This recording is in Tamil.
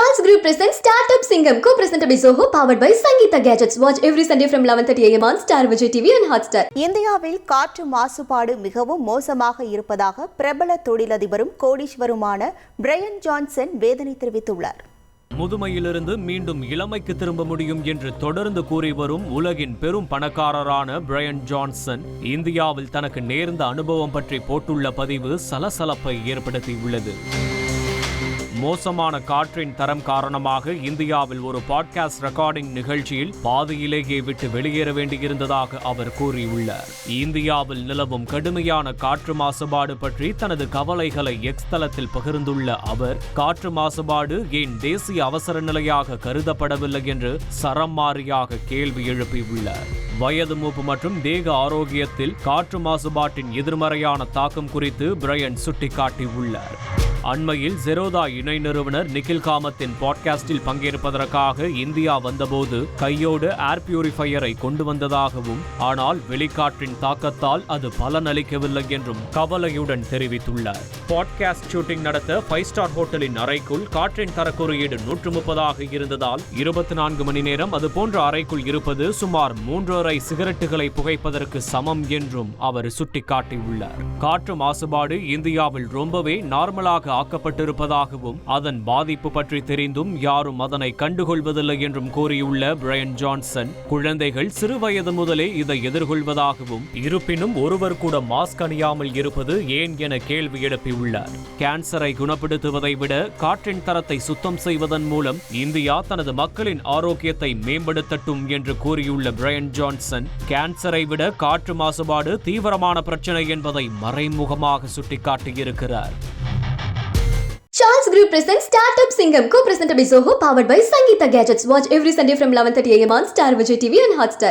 Charles Group presents Startup Singham, co-presented by Zoho, powered by Sangeeta Gadgets. Watch every Sunday from 11:30 a.m. on Star Vijay TV and Hotstar. இந்தியாவில் காற்று மாசுபாடு மிகவும் மோசமாக இருப்பதாக பிரபல தொழிலதிபரும் கோடீஸ்வருமான பிரையன் ஜான்சன் வேதனை தெரிவித்துள்ளார் முதுமையிலிருந்து மீண்டும் இளமைக்கு திரும்ப முடியும் என்று தொடர்ந்து கூறி வரும் உலகின் பெரும் பணக்காரரான பிரையன் ஜான்சன் இந்தியாவில் தனக்கு நேர்ந்த அனுபவம் பற்றி போட்டுள்ள பதிவு சலசலப்பை ஏற்படுத்தியுள்ளது மோசமான காற்றின் தரம் காரணமாக இந்தியாவில் ஒரு பாட்காஸ்ட் ரெக்கார்டிங் நிகழ்ச்சியில் பாதியிலேயே விட்டு வெளியேற வேண்டியிருந்ததாக அவர் கூறியுள்ளார். இந்தியாவில் நிலவும் கடுமையான காற்று மாசுபாடு பற்றி தனது கவலைகளை எக்ஸ் தளத்தில் பகிர்ந்துள்ள அவர் காற்று மாசுபாடு ஏன் தேசிய அவசர நிலையாக கருதப்படவில்லை என்று சரம் மாறியாக கேள்வி எழுப்பியுள்ளார். வயது மூப்பு மற்றும் தேக ஆரோக்கியத்தில் காற்று மாசுபாட்டின் எதிர்மறையான தாக்கம் குறித்து பிரையன் சுட்டிக்காட்டியுள்ளார். அண்மையில் ஜெரோதா இணை நிறுவனர் நிகில் காமத்தின் பாட்காஸ்டில் பங்கேற்பதற்காக இந்தியா வந்தபோது கையோடு ஏர் பியூரிஃபையரை கொண்டு வந்ததாகவும் ஆனால் வெளிக்காற்றின் தாக்கத்தால் அது பலனளிக்கவில்லை என்றும் கவலையுடன் தெரிவித்துள்ளார். பாட்காஸ்ட் ஷூட்டிங் நடத்த ஃபைவ் ஸ்டார் ஹோட்டலின் அறைக்குள் காற்றின் தரக்குறியீடு நூற்று முப்பதாக இருந்ததால் இருபத்தி நான்கு மணி நேரம் அது போன்ற அறைக்குள் இருப்பது சுமார் மூன்றரை சிகரெட்டுகளை புகைப்பதற்கு சமம் என்றும் அவர் சுட்டிக்காட்டியுள்ளார். காற்று மாசுபாடு இந்தியாவில் ரொம்பவே நார்மலாக ஆக்கப்பட்டிருப்பதாகவும் அதன் பாதிப்பு பற்றி தெரிந்தும் யாரும் அதனை கண்டுகொள்வதில்லை என்றும் கூறியுள்ள பிரையன் ஜான்சன் குழந்தைகள் சிறுவயது முதலே இதை எதிர்கொள்வதாகவும் இருப்பினும் ஒருவர் கூட மாஸ்க் அணியாமல் இருப்பது ஏன் என கேள்வி எழுப்பியுள்ளார். கேன்சரை குணப்படுத்துவதை விட காற்றின் தரத்தை சுத்தம் செய்வதன் மூலம் இந்தியா தனது மக்களின் ஆரோக்கியத்தை மேம்படுத்தட்டும் என்று கூறியுள்ள பிரையன் வில்சன் கேன்சரை விட காற்று மாசுபாடு தீவிரமான பிரச்சனை என்பதை மறைமுகமாக சுட்டிக்காட்டியிருக்கிறார் Charles Group presents Startup Singham, co-presented by Zoho, powered by Sangeeta Gadgets. Watch every Sunday from 11:30 a.m. on Star Vijay TV and Hotstar.